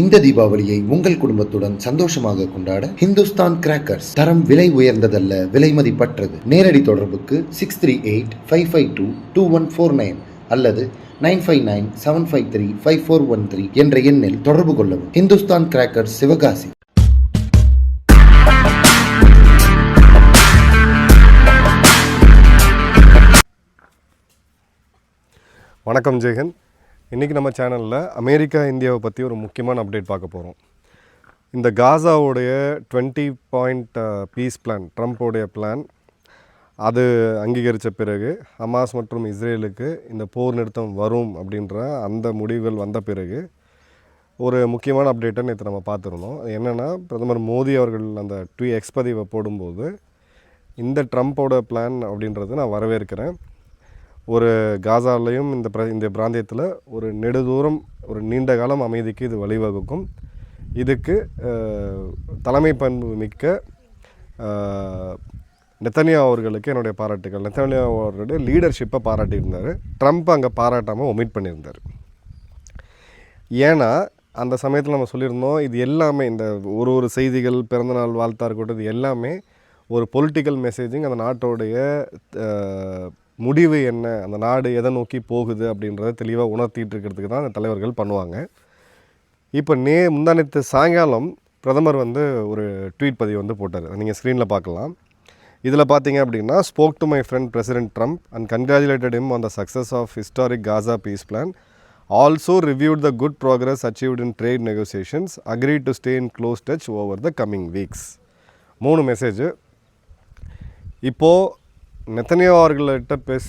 இந்த தீபாவளியை உங்கள் குடும்பத்துடன் சந்தோஷமாக கொண்டாட ஹிந்துஸ்தான் கிராக்கர்ஸ் தரம் விலை உயர்ந்ததல்ல விலை மதிப்பற்றது. நேரடி தொடர்புக்கு six three eight five five two two one four nine அல்லது nine five nine seven five three five four one three என்ற எண்ணில் தொடர்பு கொள்ளவும். ஹிந்துஸ்தான் கிராக்கர்ஸ் சிவகாசி. வணக்கம் ஜெகன் இன்றைக்கி நம்ம சேனலில் அமெரிக்கா இந்தியாவை பற்றி ஒரு முக்கியமான அப்டேட் பார்க்க போகிறோம் இந்த காசாவுடைய டுவெண்ட்டி பாயிண்ட் பீஸ் பிளான் ட்ரம்ப்போடைய பிளான் அது அங்கீகரித்த பிறகு ஹமாஸ் மற்றும் இஸ்ரேலுக்கு இந்த போர் நிறுத்தம் வரும் அப்படின்ற அந்த முடிவுகள் வந்த பிறகு ஒரு முக்கியமான அப்டேட்டை நேற்று நம்ம பார்த்துருந்தோம். என்னென்னா பிரதமர் மோடி அவர்கள் அந்த ட்வீ எக்ஸ்பதிவை போடும்போது இந்த ட்ரம்ப்போட பிளான் அப்படின்றது நான் வரவேற்கிறேன். ஒரு காசாலையும் இந்த பிர இந்த பிராந்தியத்தில் ஒரு நெடுதூரம் ஒரு நீண்ட காலம் அமைதிக்கு இது வழிவகுக்கும். இதுக்கு தலைமை பண்பு மிக்க நெத்தனியா அவர்களுக்கு என்னுடைய பாராட்டுகள். நெத்தனியா அவருடைய லீடர்ஷிப்பை பாராட்டியிருந்தார். ட்ரம்ப் அங்கே பாராட்டாமல் ஒமிட் பண்ணியிருந்தார். ஏன்னா அந்த சமயத்தில் நம்ம சொல்லியிருந்தோம் இது எல்லாமே இந்த ஒரு ஒரு செய்திகள் பிறந்தநாள் வாழ்த்தா இருக்கட்டும் இது எல்லாமே ஒரு பொலிட்டிக்கல் மெசேஜிங் அந்த நாட்டோடைய முடிவு என்ன? அந்த நாடு எதை நோக்கி போகுது அப்படின்றத தெளிவாக உணர்த்திட்டு இருக்கிறதுக்கு தான் அந்த தலைவர்கள் பண்ணுவாங்க. இப்போ நே முந்தானத்து சாயங்காலம் பிரதமர் வந்து ஒரு ட்வீட் பதிவு வந்து போட்டார். நீங்கள் ஸ்க்ரீனில் பார்க்கலாம் இதில் பார்த்தீங்க அப்படின்னா spoke to my friend president Trump and congratulated him on the success of historic Gaza peace plan also reviewed the good progress achieved in trade negotiations agree to stay in close touch over the coming weeks மூணு message இப்போது Netanyahu அவர்கள்ட்ட பேச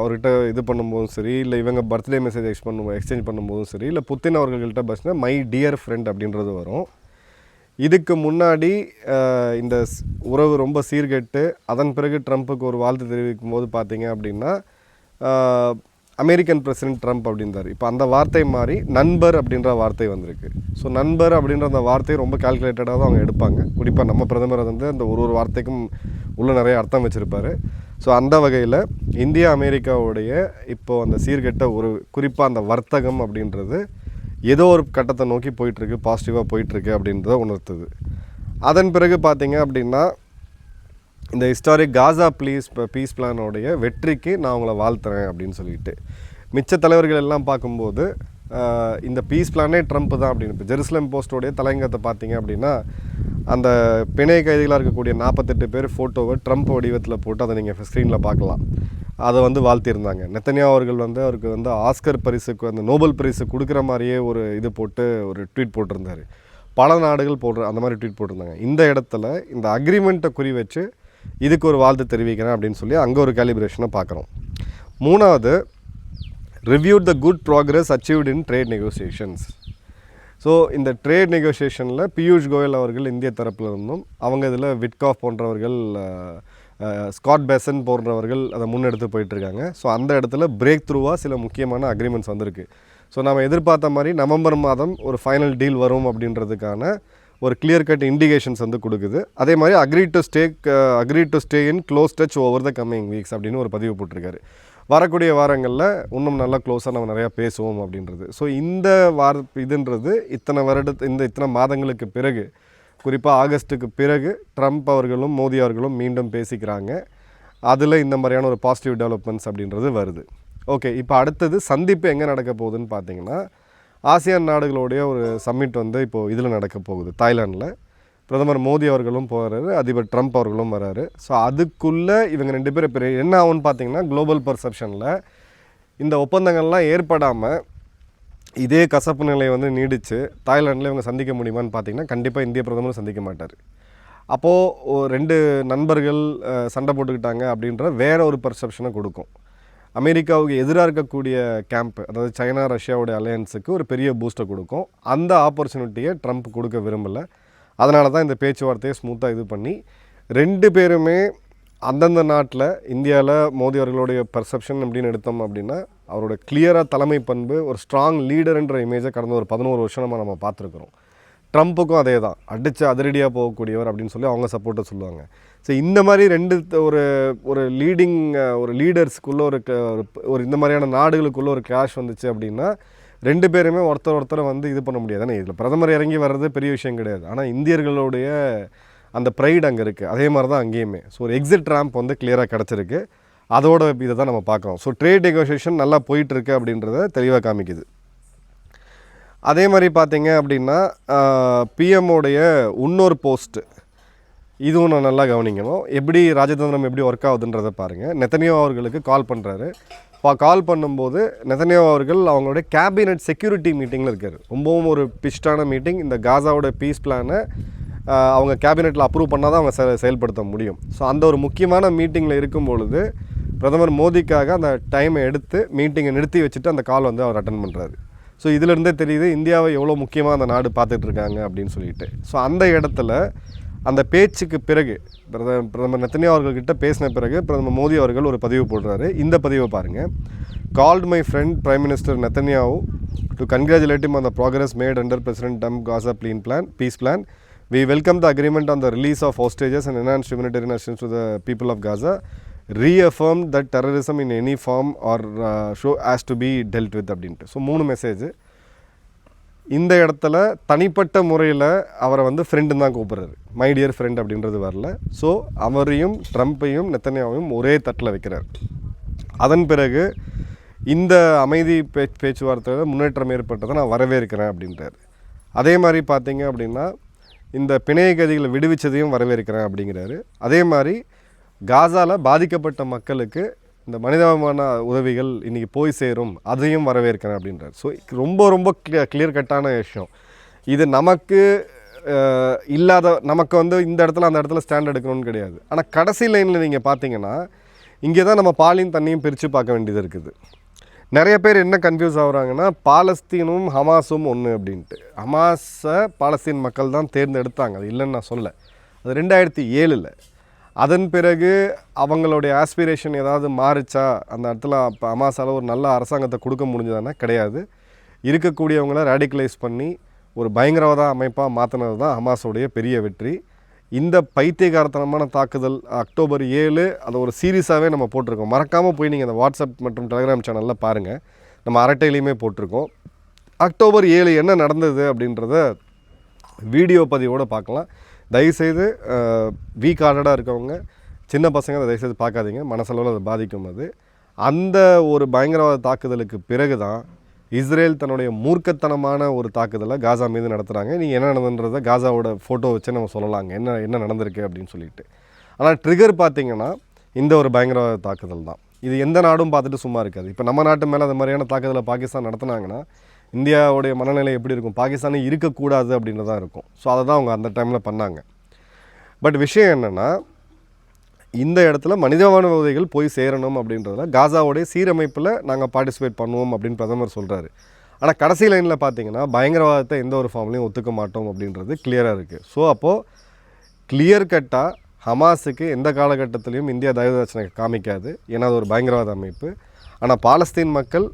அவர்கிட்ட இது பண்ணும்போதும் சரி இல்லை இவங்க பர்த்டே மெசேஜ் எக்ஸ் பண்ணும் எக்ஸ்சேஞ்ச் பண்ணும்போதும் சரி இல்லை புத்தின் அவர்கள்ட்ட பேசினா மை டியர் ஃப்ரெண்ட் அப்படின்றது வரும். இதுக்கு முன்னாடி இந்த உறவு ரொம்ப சீர்கெட்டு அதன் பிறகு ட்ரம்ப்புக்கு ஒரு வாழ்த்து தெரிவிக்கும் போது பார்த்தீங்க அப்படின்னா அமெரிக்கன் பிரசிடென்ட் ட்ரம்ப் அப்படின்றார். இப்போ அந்த வார்த்தை மாறி நண்பர் அப்படின்ற வார்த்தை வந்திருக்கு. ஸோ நண்பர் அப்படின்ற அந்த வார்த்தையை ரொம்ப கால்குலேட்டடாக தான் அவங்க எடுப்பாங்க. குறிப்பாக நம்ம பிரதமர் வந்து அந்த ஒரு ஒரு வார்த்தைக்கும் உள்ளே நிறைய அர்த்தம் வச்சுருப்பார். ஸோ அந்த வகையில் இந்தியா அமெரிக்காவுடைய இப்போது அந்த சீர்கெட்ட ஒரு குறிப்பாக அந்த வர்த்தகம் அப்படின்றது ஏதோ ஒரு கட்டத்தை நோக்கி போயிட்டுருக்கு பாசிட்டிவாக போயிட்டுருக்கு அப்படின்றத உணர்த்துது. அதன் பிறகு பார்த்திங்க அப்படின்னா இந்த ஹிஸ்டாரிக் காசா ப்ளீஸ் பீஸ் பிளானோடைய வெற்றிக்கு நான் உங்களை வாழ்த்துறேன் அப்படின்னு சொல்லிட்டு. மிச்ச தலைவர்கள் எல்லாம் பார்க்கும்போது இந்த பீஸ் பிளானே ட்ரம்ப் தான் அப்படின்னு. இப்போ ஜெருசலம் போஸ்டோடைய தலைங்கத்தை பார்த்தீங்க அப்படின்னா அந்த பிணை கைதிகளாக இருக்கக்கூடிய நாற்பத்தெட்டு பேர் ஃபோட்டோவை ட்ரம்ப் வடிவத்தில் போட்டு அதை நீங்கள் ஸ்க்ரீனில் பார்க்கலாம். அதை வந்து வாழ்த்தியிருந்தாங்க. நெத்தனியா அவர்கள் வந்து அவருக்கு வந்து ஆஸ்கர் பரிசுக்கு அந்த நோபல் பரிசு கொடுக்குற மாதிரியே ஒரு இது போட்டு ஒரு ட்வீட் போட்டிருந்தாரு. பல நாடுகள் போடுற அந்த மாதிரி ட்வீட் போட்டிருந்தாங்க. இந்த இடத்துல இந்த அக்ரிமெண்ட்டை குறி வச்சு இதுக்கு ஒரு வாழ்த்து தெரிவிக்கிறேன் அப்படின்னு சொல்லி அங்கே ஒரு கேலிப்ரேஷனை பார்க்குறோம். மூணாவது reviewed the good progress achieved in trade negotiations so இந்த ட்ரேட் நெகோசியேஷனில் பியூஷ் கோயல் அவர்கள் இந்திய தரப்பில் இருந்தும் அவங்க இதில் விட்காஃப் போன்றவர்கள் ஸ்காட் பெசன் போன்றவர்கள் அதை முன்னெடுத்து போயிட்டுருக்காங்க. ஸோ அந்த இடத்துல பிரேக் த்ரூவாக சில முக்கியமான அக்ரிமெண்ட்ஸ் வந்திருக்கு. ஸோ நம்ம எதிர்பார்த்த மாதிரி நவம்பர் மாதம் ஒரு ஃபைனல் டீல் வரும் அப்படின்றதுக்கான ஒரு கிளியர் கட் இண்டிகேஷன்ஸ் வந்து கொடுக்குது. அதே மாதிரி agree to stay agree to stay in close touch over the coming weeks அப்படின்னு ஒரு பதிவு போட்டிருக்காரு. வரக்கூடிய வாரங்களில் இன்னும் நல்லா க்ளோஸாக நம்ம நிறையா பேசுவோம் அப்படின்றது. ஸோ இந்த வார இதுன்றது இத்தனை வருட இந்த இத்தனை மாதங்களுக்கு பிறகு குறிப்பாக ஆகஸ்ட்டுக்கு பிறகு ட்ரம்ப் அவர்களும் மோடி அவர்களும் மீண்டும் பேசிக்கிறாங்க. அதில் இந்த மாதிரியான ஒரு பாசிட்டிவ் டெவலப்மெண்ட்ஸ் அப்படின்றது வருது. ஓகே இப்போ அடுத்தது சந்திப்பு எங்கே நடக்க போகுதுன்னு பார்த்தீங்கன்னா ஆசியான் நாடுகளுடைய ஒரு சம்மிட் வந்து இப்போது இதில் நடக்க போகுது. தாய்லாண்டில் பிரதமர் மோடி அவர்களும் போகிறாரு அதிபர் ட்ரம்ப் அவர்களும் வராரு. ஸோ அதுக்குள்ளே இவங்க ரெண்டு பேரும் இப்போ என்ன ஆகும்னு பார்த்தீங்கன்னா குளோபல் பர்செப்ஷனில் இந்த ஒப்பந்தங்கள்லாம் ஏற்படாமல் இதே கசப்பு நிலை வந்து நீடித்து தாய்லாண்டில் இவங்க சந்திக்க முடியுமான்னு பார்த்தீங்கன்னா கண்டிப்பாக இந்திய பிரதமரும் சந்திக்க மாட்டார். அப்போது ரெண்டு நண்பர்கள் சண்டை போட்டுக்கிட்டாங்க அப்படின்ற வேற ஒரு பர்செப்ஷனை கொடுக்கும். அமெரிக்காவுக்கு எதிராக இருக்கக்கூடிய கேம்ப் அதாவது சைனா ரஷ்யாவுடைய அலையன்ஸுக்கு ஒரு பெரிய பூஸ்ட்டை கொடுக்கும். அந்த ஆப்பர்ச்சுனிட்டியை ட்ரம்ப் கொடுக்க விரும்பலை. அதனால தான் இந்த பேச்சுவார்த்தையை ஸ்மூத்தாக இது பண்ணி ரெண்டு பேருமே அந்தந்த நாட்டில் இந்தியாவில் மோடி அவர்களுடைய பர்செப்ஷன் அப்படின்னு எடுத்தோம் அப்படின்னா அவரோட கிளியராக தலைமை பண்பு ஒரு ஸ்ட்ராங் லீடர்ன்ற இமேஜை கடந்த ஒரு பதினோரு வருஷமாக நம்ம பார்த்துருக்குறோம். ட்ரம்ப்புக்கும் அதே தான். அடித்து அதிரடியாக போகக்கூடியவர் அப்படின்னு சொல்லி அவங்க சப்போர்ட்டை சொல்லுவாங்க. ஸோ இந்த மாதிரி ரெண்டு ஒரு ஒரு லீடிங் ஒரு லீடர்ஸ்க்குள்ளே ஒரு ஒரு- இந்த மாதிரியான நாடுகளுக்குள்ளே ஒரு கிளாஷ் வந்துச்சு அப்படின்னா ரெண்டு பேருமே ஒருத்தர் ஒருத்தரை வந்து இது பண்ண முடியாது. ஏன்னா இதில் பிரதமர் இறங்கி வர்றது பெரிய விஷயம் கிடையாது. ஆனால் இந்தியர்களுடைய அந்த ப்ரைடு அங்கே இருக்குது அதே மாதிரி தான் அங்கேயுமே. ஸோ ஒரு எக்ஸிட் ரேம்ப் வந்து கிளியராக கிடச்சிருக்கு. அதோட இதை தான் நம்ம பார்க்குறோம். ஸோ ட்ரேட் நெகோசியேஷன் நல்லா போயிட்டுருக்கு அப்படின்றத தெளிவாக காமிக்குது. அதே மாதிரி பார்த்தீங்க அப்படின்னா பிஎம்மோடைய இன்னொரு போஸ்ட்டு இதுவும் நான் நல்லா கவனிக்கணும். எப்படி ராஜதந்திரம் எப்படி ஒர்க் ஆகுதுன்றதை பாருங்கள் நெத்தனியோ அவர்களுக்கு கால் பண்ணுறாரு இப்போ கால் பண்ணும்போது நெத்தனியோ அவர்கள் அவங்களுடைய கேபினெட் செக்யூரிட்டி மீட்டிங்கில் இருக்கார். ரொம்பவும் ஒரு பிஸ்டான மீட்டிங் இந்த காசாவோட பீஸ் பிளானை அவங்க கேபினெட்டில் அப்ரூவ் பண்ணால் தான் அவங்க செ- செயல்படுத்த முடியும். ஸோ அந்த ஒரு முக்கியமான மீட்டிங்கில் இருக்கும் பொழுது பிரதமர் மோடிக்காக அந்த டைமை எடுத்து மீட்டிங்கை நிறுத்தி வச்சுட்டு அந்த கால் வந்து அவர் அட்டன் பண்ணுறாரு ஸோ இதிலிருந்தே தெரியுது இந்தியாவை எவ்வளோ முக்கியமாக அந்த நாடு பார்த்துட்டு இருக்காங்க அப்படின்னு சொல்லிட்டு. ஸோ அந்த இடத்துல அந்த பேச்சுக்கு பிறகு பிரத பிரதமர் நெத்தனியா அவர்கள்கிட்ட பேசின பிறகு பிரதமர் மோடி அவர்கள் ஒரு பதிவு போடுறாரு இந்த பதிவை பாருங்கள் called my friend prime minister Netanyahu to congratulate him on the progress made under president Trump Gaza plan plan peace plan We welcome the agreement on the release of hostages and enhanced humanitarian assistance to the people of Gaza. Reaffirmed that terrorism in any form or show as has be dealt with அப்படின்ட்டு so மூணு message இந்த இடத்துல தனிப்பட்ட முறையில் அவரை வந்து ஃப்ரெண்டுன்னு தான் கூப்பிட்றாரு. மை டியர் ஃப்ரெண்ட் அப்படின்றது வரல. ஸோ அவரையும் ட்ரம்ப்பையும் நெத்தனியாவையும் ஒரே தட்டில் வைக்கிறார். அதன் பிறகு இந்த அமைதி பே பேச்சுவார்த்தையில் முன்னேற்றம் ஏற்பட்டதை நான் வரவேற்கிறேன் அப்படின்றார். அதே மாதிரி பார்த்தீங்க அப்படின்னா இந்த பிணைய கதிகளை விடுவிச்சதையும் வரவேற்கிறேன் அப்படிங்கிறாரு. அதே மாதிரி காசாவில் பாதிக்கப்பட்ட மக்களுக்கு இந்த மனிதாபிமான உதவிகள் இன்றைக்கி போய் சேரும் அதையும் வரவேற்கிறேன் அப்படின்றார். ஸோ ரொம்ப ரொம்ப கிளியர் கிளியர் கட்டான விஷயம். இது நமக்கு இல்லாத நமக்கு வந்து இந்த இடத்துல அந்த இடத்துல ஸ்டாண்ட் எடுக்கணும்னு கிடையாது. ஆனால் கடைசி லைனில் நீங்கள் பார்த்தீங்கன்னா இங்கே தான் நம்ம பாலின் தண்ணியும் பிரித்து பார்க்க வேண்டியது இருக்குது. நிறைய பேர் என்ன கன்ஃபியூஸ் ஆகுறாங்கன்னா பாலஸ்தீனும் ஹமாஸும் ஒன்று அப்படின்ட்டு. ஹமாஸை பாலஸ்தீன் மக்கள் தான் தேர்ந்தெடுத்தாங்க. அது இல்லைன்னு நான் சொல்ல அது ரெண்டாயிரத்தி ஏழில். அதன் பிறகு அவங்களுடைய ஆஸ்பிரேஷன் ஏதாவது மாறிச்சா? அந்த இடத்துல அப்போ ஹமாஸால் ஒரு நல்ல அரசாங்கத்தை கொடுக்க முடிஞ்சதானா கிடையாது. இருக்கக்கூடியவங்கள ரேடிகலைஸ் பண்ணி ஒரு பயங்கரவாத அமைப்பாக மாற்றினது தான் ஹமாஸோடைய பெரிய வெற்றி. இந்த பைத்தியகாரத்தனமான தாக்குதல் அக்டோபர் ஏழு அதை ஒரு சீரியஸாகவே நம்ம போட்டிருக்கோம். மறக்காமல் போய் நீங்கள் அந்த வாட்ஸ்அப் மற்றும் டெலிகிராம் சேனலில் பாருங்கள் நம்ம அரட்டையிலையுமே போட்டிருக்கோம். அக்டோபர் ஏழு என்ன நடந்தது அப்படின்றத வீடியோ பதிவோடு பார்க்கலாம். தயவுசெய்து வீக் ஹார்ட்டடாக இருக்கவங்க சின்ன பசங்க அதை தயவுசெய்து பார்க்காதீங்க. மனசளவில் அதை பாதிக்கும் அது. அந்த ஒரு பயங்கரவாத தாக்குதலுக்கு பிறகு தான் இஸ்ரேல் தன்னுடைய மூர்க்கத்தனமான ஒரு தாக்குதலை காசா மீது நடத்துகிறாங்க நீங்கள் என்ன நடந்ததுன்றதை காசாவோட ஃபோட்டோ வச்சு நம்ம சொல்லலாங்க. என்ன என்ன நடந்திருக்கு அப்படின்னு சொல்லிட்டு. ஆனால் ட்ரிகர் பார்த்தீங்கன்னா இந்த ஒரு பயங்கரவாத தாக்குதல் தான். இது எந்த நாடும் பார்த்துட்டு சும்மா இருக்காது. இப்போ நம்ம நாட்டு மேலே அந்த மாதிரியான தாக்குதலை பாகிஸ்தான் நடத்துனாங்கன்னா இந்தியாவுடைய மனநிலை எப்படி இருக்கும்? பாகிஸ்தானே இருக்கக்கூடாது அப்படின்னு தான் இருக்கும். ஸோ அதை தான் அவங்க அந்த டைமில் பண்ணாங்க. பட் விஷயம் என்னென்னா இந்த இடத்துல மனிதவான உதவிகள் போய் சேரணும் அப்படின்றதுல காசாவுடைய சீரமைப்பில் நாங்கள் பார்ட்டிசிபேட் பண்ணுவோம் அப்படின்னு பிரதமர் சொல்கிறாரு ஆனால் கடைசி லைனில் பார்த்தீங்கன்னா பயங்கரவாதத்தை எந்த ஒரு ஃபார்ம்லையும் ஒத்துக்க மாட்டோம் அப்படின்றது கிளியராக இருக்குது ஸோ அப்போது கிளியர் கட்டாக ஹமாஸுக்கு எந்த காலகட்டத்திலையும் இந்தியா தயவுதாட்சணை காமிக்காது. ஏன்னா அது ஒரு பயங்கரவாத அமைப்பு. ஆனால் பாலஸ்தீன் மக்கள்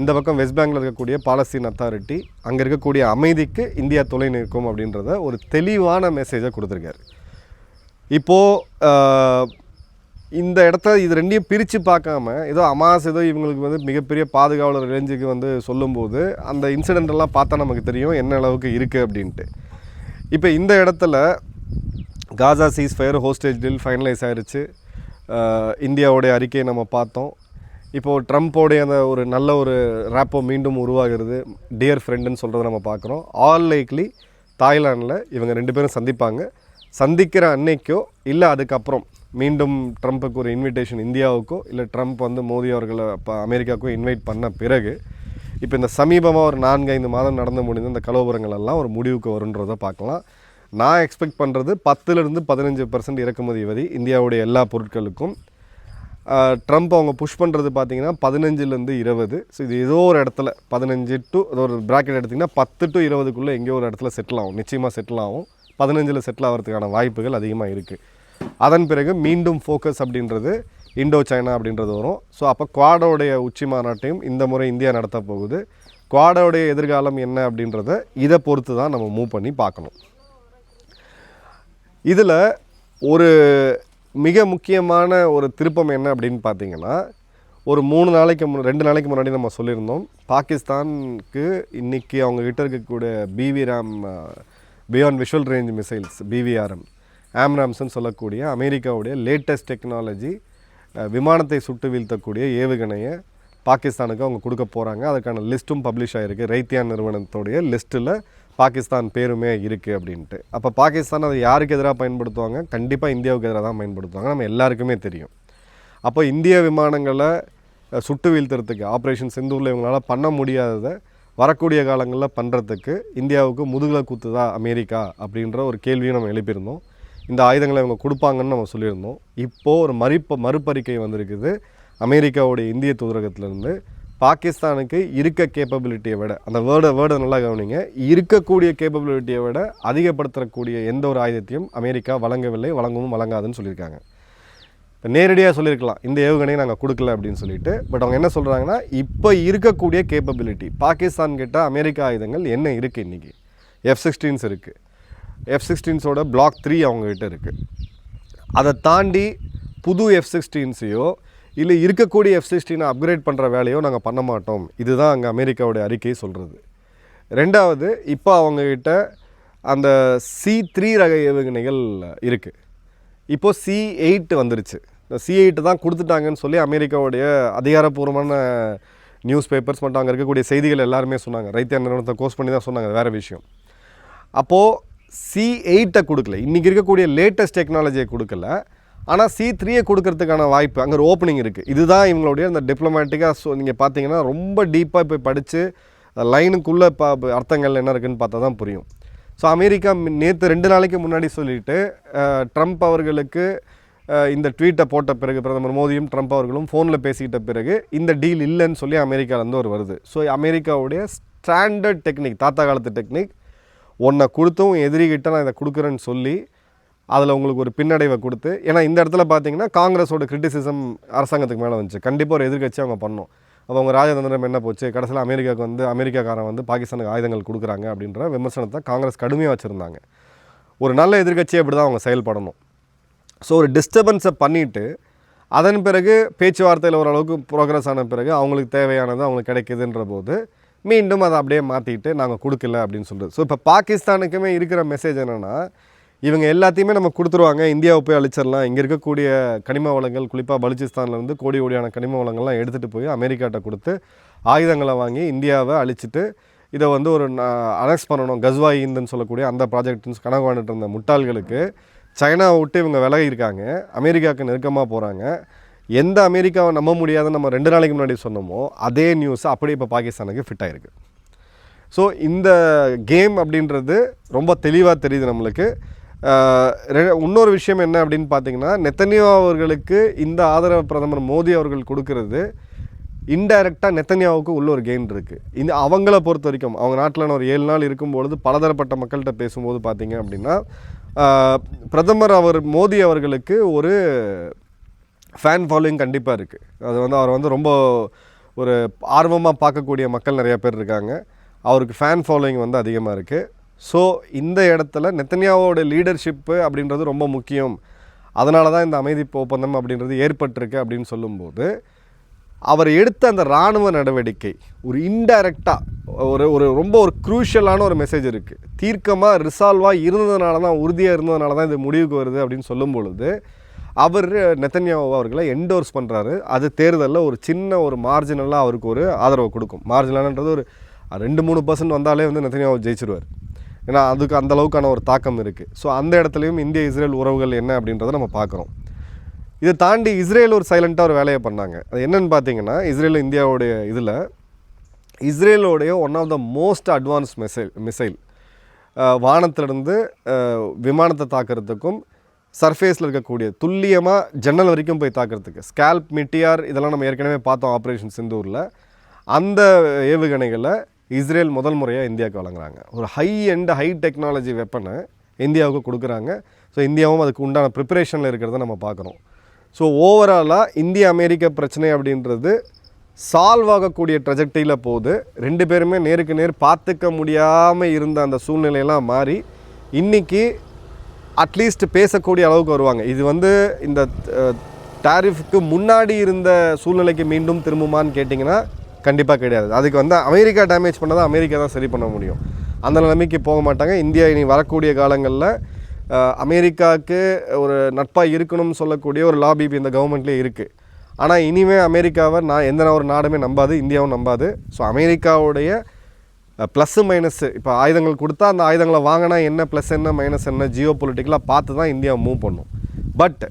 இந்த பக்கம் வெஸ்ட் பேங்கில் இருக்கக்கூடிய பாலஸ்தீன் அத்தாரிட்டி அங்கே இருக்கக்கூடிய அமைதிக்கு இந்தியா துணை நிற்கும் அப்படின்றத ஒரு தெளிவான மெசேஜை கொடுத்துருக்காரு. இப்போது இந்த இடத்த இது ரெண்டையும் பிரித்து பார்க்காம ஏதோ அமாஸ் ஏதோ இவங்களுக்கு வந்து மிகப்பெரிய பாதுகாவலர் ரேஞ்சுக்கு வந்து சொல்லும்போது அந்த இன்சிடென்ட்டெல்லாம் பார்த்தா நமக்கு தெரியும் என்ன அளவுக்கு இருக்குது அப்படின்ட்டு. இப்போ இந்த இடத்துல Gaza ceasefire hostage deal finalise ஆயிருச்சு இந்தியாவுடைய அறிக்கையை நம்ம பார்த்தோம். இப்போது ட்ரம்ப்போடைய அந்த ஒரு நல்ல ஒரு ரேப்போ மீண்டும் உருவாகிறது. டியர் ஃப்ரெண்டுன்னு சொல்கிறத நம்ம பார்க்குறோம். ஆல் லைக்லி தாய்லாண்டில் இவங்க ரெண்டு பேரும் சந்திப்பாங்க. சந்திக்கிற அன்னைக்கோ இல்லை அதுக்கப்புறம் மீண்டும் ட்ரம்ப்புக்கு ஒரு இன்விடேஷன் இந்தியாவுக்கோ இல்லை ட்ரம்ப் வந்து மோடி அவர்களை இப்போ அமெரிக்காவுக்கோ இன்வைட் பண்ண பிறகு இப்போ இந்த சமீபமாக ஒரு நான்கு ஐந்து மாதம் நடந்து முடிந்த இந்த கலோபுரங்கள் எல்லாம் ஒரு முடிவுக்கு வருன்றதை பார்க்கலாம். நான் எக்ஸ்பெக்ட் பண்ணுறது பத்துலேருந்து பதினஞ்சு பர்சன்ட் இறக்குமதி வரி இந்தியாவுடைய எல்லா பொருட்களுக்கும். ட்ரம்ப் அவங்க புஷ் பண்ணுறது பார்த்தீங்கன்னா பதினஞ்சுலேருந்து இருபது. ஸோ இது ஏதோ ஒரு இடத்துல பதினஞ்சு டு ஒரு ப்ராக்கெட் எடுத்திங்கன்னா பத்து டு இருபதுக்குள்ளே எங்கேயோ ஒரு இடத்துல செட்டில் ஆகும். நிச்சயமாக செட்டில் ஆகும். பதினஞ்சில் செட்டில் ஆகிறதுக்கான வாய்ப்புகள் அதிகமாக இருக்குது அதன் பிறகு மீண்டும் ஃபோக்கஸ் அப்படின்றது இண்டோ சைனா அப்படின்றது வரும். ஸோ அப்போ குவாடோடைய உச்சி மாநாட்டையும் இந்த முறை இந்தியா நடத்த போகுது. குவாடோடைய எதிர்காலம் என்ன அப்படின்றத இதை பொறுத்து தான் நம்ம மூவ் பண்ணி பார்க்கணும். இதில் ஒரு மிக முக்கியமான ஒரு திருப்பம் என்ன அப்படின்னு பார்த்தீங்கன்னா ஒரு மூணு நாளைக்கு முன் ரெண்டு நாளைக்கு முன்னாடி நம்ம சொல்லியிருந்தோம். பாகிஸ்தானுக்கு இன்றைக்கி அவங்கக்கிட்ட இருக்கக்கூடிய BV RAM beyond visual range missiles BVRM ஆம்ராம்ஸ்ன்னு சொல்லக்கூடிய அமெரிக்காவுடைய லேட்டஸ்ட் டெக்னாலஜி விமானத்தை சுட்டு வீழ்த்தக்கூடிய ஏவுகணையை பாகிஸ்தானுக்கு அவங்க கொடுக்க போகிறாங்க அதுக்கான லிஸ்ட்டும் பப்ளிஷ் ஆகிருக்கு ரைத்தியான் நிறுவனத்துடைய லிஸ்ட்டில் பாகிஸ்தான் பேருமே இருக்குது அப்படின்ட்டு. அப்போ பாகிஸ்தான் அதை யாருக்கு எதிராக பயன்படுத்துவாங்க? கண்டிப்பாக இந்தியாவுக்கு எதிராக தான் பயன்படுத்துவாங்க. நம்ம எல்லாருக்குமே தெரியும். அப்போ இந்திய விமானங்களை சுட்டு வீழ்த்துறதுக்கு ஆப்ரேஷன் சிந்தூரில் இவங்களால பண்ண முடியாததை வரக்கூடிய காலங்களில் பண்ணுறதுக்கு இந்தியாவுக்கு முதுகில் குத்துதா அமெரிக்கா அப்படின்ற ஒரு கேள்வியும் நம்ம எழுப்பியிருந்தோம். இந்த ஆயுதங்களை இவங்க கொடுப்பாங்கன்னு நம்ம சொல்லியிருந்தோம். இப்போது ஒரு மறுப்ப மறுப்பறிக்கை வந்திருக்குது. அமெரிக்காவுடைய இந்திய தூதரகத்திலேருந்து பாகிஸ்தானுக்கு இருக்க கேப்பபிலிட்டியை விட அந்த வேர்டை வேர்டை நல்லா கவனிங்க. இருக்கக்கூடிய கேப்பபிலிட்டியை விட அதிகப்படுத்தக்கூடிய எந்த ஒரு ஆயுதத்தையும் அமெரிக்கா வழங்கவில்லை வழங்கவும் வழங்காதுன்னு சொல்லியிருக்காங்க. இப்போ நேரடியாக சொல்லியிருக்கலாம் இந்த ஏவுகணையை நாங்கள் கொடுக்கல அப்படின்னு சொல்லிட்டு. பட் அவங்க என்ன சொல்கிறாங்கன்னா இப்போ இருக்கக்கூடிய கேப்பபிலிட்டி பாகிஸ்தான் கிட்ட அமெரிக்க ஆயுதங்கள் என்ன இருக்குது இன்றைக்கி எஃப் சிக்ஸ்டீன்ஸ் இருக்குது எஃப் சிக்ஸ்டீன்ஸோட பிளாக் த்ரீ அவங்கக்கிட்ட இருக்குது அதை தாண்டி புது எஃப் சிக்ஸ்டீன்ஸையோ இல்லை இருக்கக்கூடிய எஃப் சிக்ஸ்டீனை அப்கிரேட் பண்ணுற வேலையோ நாங்கள் பண்ண மாட்டோம். இதுதான் அங்கே அமெரிக்காவுடைய அறிக்கை சொல்கிறது ரெண்டாவது இப்போ அவங்கக்கிட்ட அந்த சி த்ரீ ரக ஏவுகணைகள் இருக்குது இப்போது சி எயிட் வந்துருச்சு. இந்த சி எயிட்டு தான் கொடுத்துட்டாங்கன்னு சொல்லி அமெரிக்காவுடைய அதிகாரப்பூர்வமான நியூஸ் பேப்பர்ஸ் மட்டும் அங்கே இருக்கக்கூடிய செய்திகள் எல்லாருமே சொன்னாங்க. ரைத்தியா நிறுவனத்தை கோர்ஸ் பண்ணி தான் சொன்னாங்க. வேறு விஷயம். அப்போது சி எயிட்டை கொடுக்கல. இன்றைக்கி இருக்கக்கூடிய லேட்டஸ்ட் டெக்னாலஜியை கொடுக்கல. ஆனால் சி த்ரீயை கொடுக்கறதுக்கான வாய்ப்பு அங்கே ஒரு ஓப்பனிங் இருக்குது இதுதான் இவங்களுடைய அந்த டிப்ளமேட்டிக்காக ஸோ நீங்கள் பார்த்தீங்கன்னா ரொம்ப டீப்பாக போய் படித்து லைனுக்குள்ளே இப்போ அர்த்தங்கள் என்ன இருக்குதுன்னு பார்த்தா தான் புரியும். ஸோ அமெரிக்கா நேற்று ரெண்டு நாளைக்கு முன்னாடி சொல்லிட்டு ட்ரம்ப் அவர்களுக்கு இந்த ட்வீட்டை போட்ட பிறகு பிரதமர் மோடியும் ட்ரம்ப் அவர்களும் ஃபோனில் பேசிக்கிட்ட பிறகு இந்த டீல் இல்லைன்னு சொல்லி அமெரிக்காலேருந்து ஒரு வருது. ஸோ அமெரிக்காவுடைய ஸ்டாண்டர்ட் டெக்னிக் தாத்தா காலத்து டெக்னிக் ஒன்றை கொடுத்தும் எதிரிகிட்ட நான் இதை கொடுக்குறேன்னு சொல்லி அதில் உங்களுக்கு ஒரு பின்னடைவை கொடுத்து ஏன்னா இந்த இடத்துல பார்த்தீங்கன்னா காங்கிரஸோட கிரிட்டிசிசம் அரசாங்கத்துக்கு மேலே வந்துச்சு. கண்டிப்பாக ஒரு எதிர்க்கட்சி அவங்க பண்ணோம் அப்போ அவங்க ராஜதந்திரம் என்ன போச்சு? கடைசியில் அமெரிக்காவுக்கு வந்து அமெரிக்காக்காரன் வந்து பாகிஸ்தானுக்கு ஆயுதங்கள் கொடுக்குறாங்க அப்படின்ற விமர்சனத்தை காங்கிரஸ் கடுமையாக வச்சுருந்தாங்க. ஒரு நல்ல எதிர்க்கட்சியை அப்படி தான் அவங்க செயல்படணும். ஸோ ஒரு டிஸ்டர்பன்ஸை பண்ணிவிட்டு அதன் பிறகு பேச்சுவார்த்தையில் ஓரளவுக்கு ப்ரோக்ரஸ் ஆன பிறகு அவங்களுக்கு தேவையானது அவங்களுக்கு கிடைக்குதுன்ற போது மீண்டும் அதை அப்படியே மாற்றிட்டு நாங்கள் கொடுக்கல அப்படின்னு சொல்கிறது ஸோ இப்போ பாகிஸ்தானுக்குமே இருக்கிற மெசேஜ் என்னென்னா இவங்க எல்லாத்தையுமே நம்ம கொடுத்துருவாங்க. இந்தியாவை போய் அழிச்சிடலாம். இங்கே இருக்கக்கூடிய கனிம வளங்கள் குறிப்பாக பலுச்சிஸ்தான்லேருந்து கோடி கோடியான கனிம வளங்கள்லாம் எடுத்துகிட்டு போய் அமெரிக்காட்ட கொடுத்து ஆயுதங்களை வாங்கி இந்தியாவை அழிச்சிட்டு இதை வந்து ஒரு அனெக்ஸ் பண்ணணும். கஸ்வா இந்துன்னு சொல்லக்கூடிய அந்த ப்ராஜெக்ட்னு கணக்கு இருந்த முட்டாள்களுக்கு சைனாவை விட்டு இவங்க விலகியிருக்காங்க. அமெரிக்காவுக்கு நெருக்கமாக போகிறாங்க எந்த அமெரிக்காவை நம்ப முடியாதுன்னு நம்ம ரெண்டு நாளைக்கு முன்னாடி சொன்னோமோ அதே நியூஸ் அப்படியே இப்போ பாகிஸ்தானுக்கு ஃபிட் ஆகிருக்கு ஸோ இந்த கேம் அப்படின்றது ரொம்ப தெளிவாக தெரியுது நம்மளுக்கு. இன்னொரு விஷயம் என்ன அப்படின்னு பார்த்தீங்கன்னா நெத்தனியா அவர்களுக்கு இந்த ஆதரவு பிரதமர் மோடி அவர்கள் கொடுக்கறது. இன்டைரக்டாக நெத்தனியாவுக்கு உள்ள ஒரு கெயின் இருக்குது இந்த அவங்கள பொறுத்த வரைக்கும் அவங்க நாட்டில் ஒரு ஏழு நாள் இருக்கும்பொழுது பலதரப்பட்ட மக்கள்கிட்ட பேசும்போது பார்த்தீங்க அப்படின்னா பிரதமர் அவர் மோடி அவர்களுக்கு ஒரு ஃபேன் ஃபாலோயிங் கண்டிப்பாக இருக்குது அது வந்து அவர் வந்து ரொம்ப ஒரு ஆர்வமாக பார்க்கக்கூடிய மக்கள் நிறையா பேர் இருக்காங்க. அவருக்கு ஃபேன் ஃபாலோயிங் வந்து அதிகமாக இருக்குது ஸோ இந்த இடத்துல நெத்தன்யாவோட லீடர்ஷிப்பு அப்படின்றது ரொம்ப முக்கியம். அதனால தான் இந்த அமைதி ஒப்பந்தம் அப்படின்றது ஏற்பட்டிருக்கு அப்படின்னு சொல்லும்போது அவர் எடுத்த அந்த இராணுவ நடவடிக்கை ஒரு இன்டைரக்டாக ஒரு ஒரு ரொம்ப ஒரு க்ரூஷியலான ஒரு மெசேஜ் இருக்குது தீர்க்கமாக ரிசால்வாக இருந்ததுனால தான் உறுதியாக இருந்ததுனால தான் இது முடிவுக்கு வருது அப்படின்னு சொல்லும் பொழுது அவர் நெத்தன்யாவோ அவர்களை என்டோர்ஸ் பண்ணுறாரு அது தேர்தலில் ஒரு சின்ன ஒரு மார்ஜினலாக அவருக்கு ஒரு ஆதரவு கொடுக்கும். மார்ஜினலான்றது ஒரு ரெண்டு மூணு பர்சன்ட் வந்தாலே வந்து நெத்தன்யாவோ ஜெயிச்சிருவார். ஏன்னா அதுக்கு அந்த அளவுக்கான ஒரு தாக்கம் இருக்குது ஸோ அந்த இடத்துலையும் இந்திய இஸ்ரேல் உறவுகள் என்ன அப்படின்றத நம்ம பார்க்குறோம் இதை தாண்டி இஸ்ரேல் ஒரு சைலண்ட்டாக ஒரு வேலையை பண்ணாங்க. அது என்னென்னு பார்த்தீங்கன்னா இஸ்ரேல் இந்தியாவுடைய இதில் இஸ்ரேலோடைய one of the most advance missile missile வானத்திலிருந்து விமானத்தை தாக்குறதுக்கும் சர்ஃபேஸில் இருக்கக்கூடிய துல்லியமாக ஜன்னல் வரைக்கும் போய் தாக்குறதுக்கு ஸ்கேல்ப் மிட்டியார் இதெல்லாம் நம்ம ஏற்கனவே பார்த்தோம் ஆப்ரேஷன் சிந்தூரில். அந்த ஏவுகணைகளை இஸ்ரேல் முதல் முறையாக இந்தியாவுக்கு வழங்குறாங்க. ஒரு ஹை அண்ட் ஹை டெக்னாலஜி வெப்பனை இந்தியாவுக்கு கொடுக்குறாங்க. ஸோ இந்தியாவும் அதுக்கு உண்டான ப்ரிப்பரேஷனில் இருக்கிறத நம்ம பார்க்குறோம் ஸோ ஓவராலாக இந்திய அமெரிக்க பிரச்சனை அப்படின்றது சால்வ் ஆகக்கூடிய ட்ரெஜெக்டியில் போகுது. ரெண்டு பேருமே நேருக்கு நேர் பார்த்துக்க முடியாமல் இருந்த அந்த சூழ்நிலையெல்லாம் மாறி இன்னைக்கு அட்லீஸ்ட் பேசக்கூடிய அளவுக்கு வருவாங்க. இது வந்து இந்த டேரிஃப்க்கு முன்னாடி இருந்த சூழ்நிலைக்கு மீண்டும் திரும்புமான்னு கேட்டிங்கன்னா கண்டிப்பாக கிடையாது. அதுக்கு வந்து அமெரிக்கா டேமேஜ் பண்ணதை அமெரிக்கா தான் சரி பண்ண முடியும். அந்த நிலைமைக்கு போக மாட்டாங்க. இந்தியா இனி வரக்கூடிய காலங்களில் அமெரிக்காவுக்கு ஒரு நட்பாக இருக்கணும்னு சொல்லக்கூடிய ஒரு லாபி இந்த கவர்மெண்ட்லேயே இருக்குது ஆனால் இனிமே அமெரிக்காவை நான் எந்த ஒரு நாடுமே நம்பாது இந்தியாவும் நம்பாது. ஸோ அமெரிக்காவுடைய ப்ளஸ்ஸு மைனஸ்ஸு இப்போ ஆயுதங்கள் கொடுத்தா அந்த ஆயுதங்களை வாங்கினா என்ன ப்ளஸ் என்ன மைனஸ் என்ன ஜியோ பொலிட்டிக்கலாக பார்த்து தான் இந்தியா மூவ் பண்ணும். பட்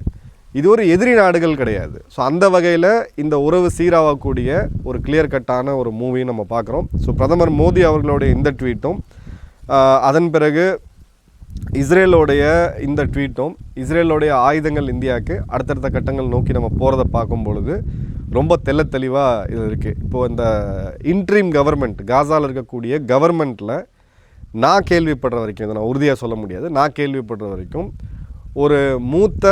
இது ஒரு எதிரி நாடுகள் கிடையாது. ஸோ அந்த வகையில் இந்த உறவு சீராகக்கூடிய ஒரு கிளியர் கட்டான ஒரு மூவியும் நம்ம பார்க்குறோம். ஸோ பிரதமர் மோடி அவர்களுடைய இந்த ட்வீட்டும் அதன் பிறகு இஸ்ரேலோடைய இந்த ட்வீட்டும் இஸ்ரேலோடைய ஆயுதங்கள் இந்தியாவுக்கு அடுத்தடுத்த கட்டங்கள் நோக்கி நம்ம போகிறத பார்க்கும் பொழுது ரொம்ப தெள்ள தெளிவாக இது இருக்குது இப்போது இந்த இன்ட்ரீம் கவர்மெண்ட் காசாவில் இருக்கக்கூடிய கவர்மெண்ட்டில் நான் கேள்விப்படுற வரைக்கும் இதை நான் உறுதியாக சொல்ல முடியாது. நான் கேள்விப்படுற வரைக்கும் ஒரு மூத்த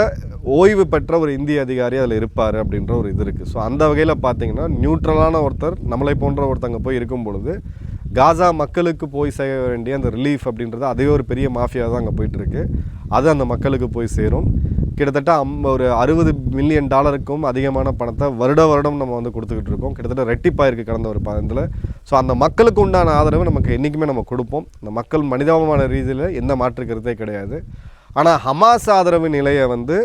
ஓய்வு பெற்ற ஒரு இந்திய அதிகாரி அதில் இருப்பார் அப்படின்ற ஒரு இது இருக்குது ஸோ அந்த வகையில் பார்த்தீங்கன்னா நியூட்ரலான ஒருத்தர் நம்மளை போன்ற ஒருத்தங்க போய் இருக்கும் பொழுது காசா மக்களுக்கு போய் சேர வேண்டிய அந்த ரிலீஃப் அப்படின்றது அதே ஒரு பெரிய மாஃபியா தான் அங்கே போயிட்டுருக்கு. அது அந்த மக்களுக்கு போய் சேரும். கிட்டத்தட்ட அம் ஒரு அறுபது மில்லியன் டாலருக்கும் அதிகமான பணத்தை வருட வருடம் நம்ம வந்து கொடுத்துக்கிட்டு இருக்கோம். கிட்டத்தட்ட ரெட்டிப்பாக இருக்குது கடந்த ஒரு பதினத்தில் ஸோ அந்த மக்களுக்கு உண்டான ஆதரவு நமக்கு என்றைக்குமே நம்ம கொடுப்போம். அந்த மக்கள் மனிதாபமான ரீதியில் எந்த மாற்று கருத்தே கிடையாது. ஆனால் ஹமாஸ் ஆதரவு நிலையை வந்து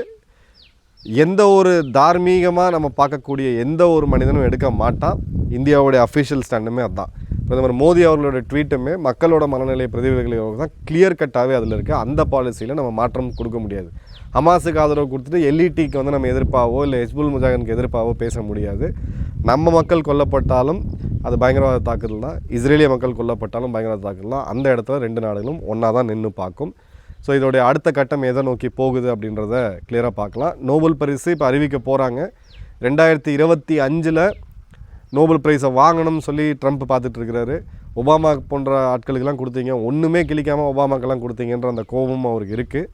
எந்த ஒரு தார்மீகமாக நம்ம பார்க்கக்கூடிய எந்த ஒரு மனிதனும் எடுக்க மாட்டான். இந்தியாவுடைய அஃபிஷியல் ஸ்டாண்டுமே அதுதான் பிரதமர் மோடி அவர்களோட ட்வீட்டுமே மக்களோட மனநிலை பிரதிபலிகளை தான் கிளியர் கட்டாகவே அதில் இருக்குது அந்த பாலிசியில் நம்ம மாற்றம் கொடுக்க முடியாது. ஹமாஸுக்கு ஆதரவு கொடுத்துட்டு எல்இடிக்கு வந்து நம்ம எதிர்ப்பாவோ இல்லை ஹெஸ்புல் முஜாகனுக்கு எதிர்ப்பாவோ பேச முடியாது. நம்ம மக்கள் கொல்லப்பட்டாலும் அது பயங்கரவாத தாக்குதல் தான். இஸ்ரேலிய மக்கள் கொல்லப்பட்டாலும் பயங்கரவாத தாக்குதல் தான். அந்த இடத்துல ரெண்டு நாடுகளும் ஒன்றா தான் நின்று பார்க்கும். ஸோ இதோடைய அடுத்த கட்டம் எதை நோக்கி போகுது அப்படின்றத கிளியராக பார்க்கலாம். நோபல் பரிசு இப்போ அறிவிக்க போகிறாங்க ரெண்டாயிரத்தி இருபத்தி அஞ்சில் நோபல் ப்ரைஸை வாங்கணும்னு சொல்லி ட்ரம்ப் பார்த்துட்டு இருக்கிறாரு. ஒபாமா போன்ற ஆட்களுக்கெல்லாம் கொடுத்தீங்க. ஒன்றுமே கிழிக்காமல் ஒபாமாக்கெல்லாம் கொடுத்தீங்கன்ற அந்த கோபமும் அவருக்கு இருக்குது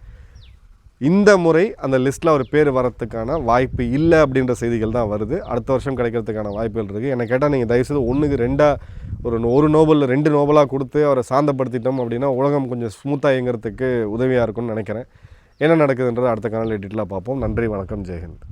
இந்த முறை அந்த லிஸ்ட்டில் அவர் பேர் வரத்துக்கான வாய்ப்பு இல்லை அப்படின்ற செய்திகள் தான் வருது. அடுத்த வருஷம் கிடைக்கிறதுக்கான வாய்ப்புகள் இருக்குது என்னை கேட்டால் நீங்கள் தயவுசெய்து ஒன்றுக்கு ரெண்டாக ஒரு ஒரு நோபலில் ரெண்டு நோபலாக கொடுத்து அவரை சாந்தப்படுத்திட்டோம் அப்படின்னா உலகம் கொஞ்சம் ஸ்மூத்தாக இயங்குறதுக்கு உதவியாக இருக்கும்னு நினைக்கிறேன். என்ன நடக்குதுன்றது அடுத்த காலையில் டீட்டெயிலாக பார்ப்போம். நன்றி வணக்கம் ஜெயஹிந்த்.